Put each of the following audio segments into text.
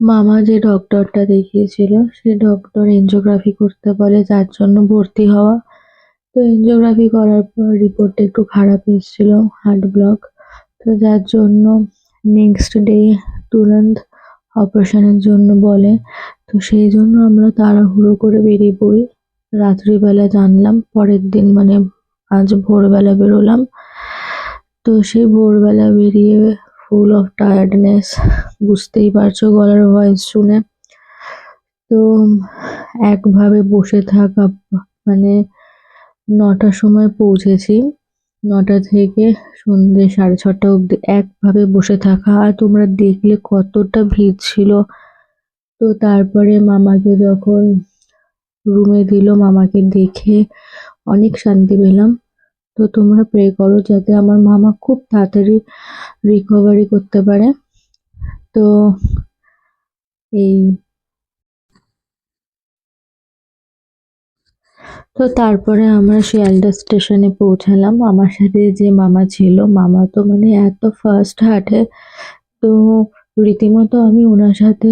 মামা যে ডক্টরটা দেখিয়েছিল, সে ডক্টর এনজিওগ্রাফি করতে বলে, যার জন্য ভর্তি হওয়া। তো এনজিওগ্রাফি করার পর রিপোর্টটা একটু খারাপ এসেছিল, হার্ট ব্লক। তো যার জন্য নেক্সট ডে তুরন্ত অপারেশনের জন্য বলে। তো সেই জন্য আমরা তাড়াহুড়ো করে বেরিয়ে পড়ি। রাত্রিবেলা জানলাম, পরের দিন মানে আজ ভোরবেলা বেরোলাম। তো সেই ভোরবেলা বেরিয়ে ফুল অফ টায়ার্ডনেস বুঝতেই পারছ গলার ভয়েস শুনে। তো, একভাবে বসে থাকা মানে নটার সময় পৌঁছেছি। নটা থেকে সন্ধ্যে সাড়ে ছটা অবধি একভাবে বসে থাকা। আর তোমরা দেখলে কতটা ভিড় ছিল। তো তারপরে মামাকে যখন রুমে দিল, মামাকে দেখে অনেক শান্তি পেলাম। তো তোমরা প্রে করো যাতে আমার মামা খুব তাড়াতাড়ি রিকভারি করতে পারে। তো এই তো তারপরে আমরা শিয়ালদা স্টেশনে পৌঁছালাম। আমার সাথে যে মামা ছিল, মামা তো মানে এত ফার্স্ট হাঁটে তো রীতিমতো আমি ওনার সাথে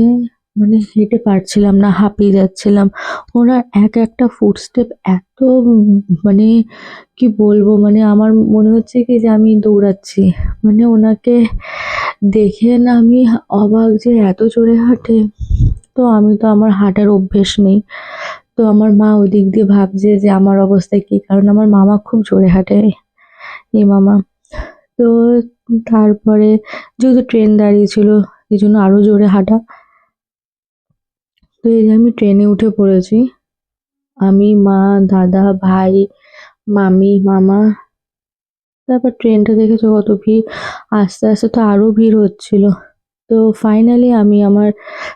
মানে হেঁটে পারছিলাম না, হাঁপিয়ে যাচ্ছিলাম। ওনার এক একটা ফুটস্টেপ এত মানে কি বলব মানে আমার মনে হচ্ছে কি যে আমি দৌড়াচ্ছি। মানে ওনাকে দেখে না আমি অবাক যে এত জোরে হাঁটে। তো আমি তো আমার হাঁটার অভ্যেস নেই। তো আমার মা ওদিক দিয়ে ভাবছে যে আমার অবস্থা কি, কারণ আমার মামা খুব জোরে হাঁটে। এ মামা। তো তারপরে যেহেতু ট্রেন দাঁড়িয়ে ছিল, এই জন্য আরও জোরে হাঁটা। তো এই যে আমি ট্রেনে উঠে পড়েছি। আমি, মা, দাদা, ভাই, মামি, মামা। তারপর ট্রেনটা দেখেছ কত ভিড়? আস্তে আস্তে তো আরও ভিড় হচ্ছিল। তো ফাইনালি আমি আমার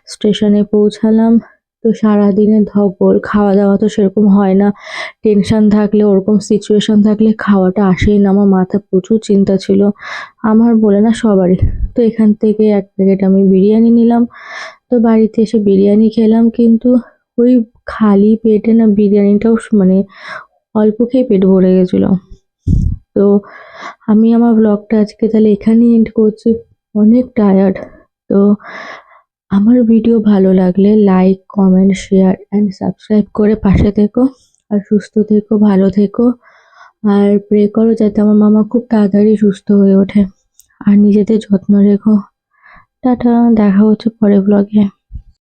স্টেশনে পৌঁছালাম। তো সারাদিনে ধকল খাওয়া দাওয়া তো সেরকম হয় না। টেনশন থাকলে, ওরকম সিচুয়েশন থাকলে খাওয়াটা আসেই না। আমার মাথা প্রচুর চিন্তা ছিল। আমার বলে না সবারই। তো এখান থেকে এক প্যাকেট আমি বিরিয়ানি নিলাম। তো বাড়িতে এসে বিরিয়ানি খেলাম, কিন্তু ওই খালি পেটে না বিরিয়ানিটাও মানে অল্প খেয়ে পেট ভরে গেছিল। তো আমি আমার ব্লগটা আজকে তাহলে এখানেই এন্ড করছি। অনেক টায়ার্ড তো আমার ভিডিও ভালো লাগলে like comment share and subscribe করে পাশে থেকো, আর সুস্থ থেকো, ভালো থেকো, আর প্রে করো যাতে আমার মামা খুব তাড়াতাড়ি সুস্থ হয়ে ওঠে। আর নিজেদের যত্ন রেখো। টাটা, দেখা হচ্ছে পরে ব্লগে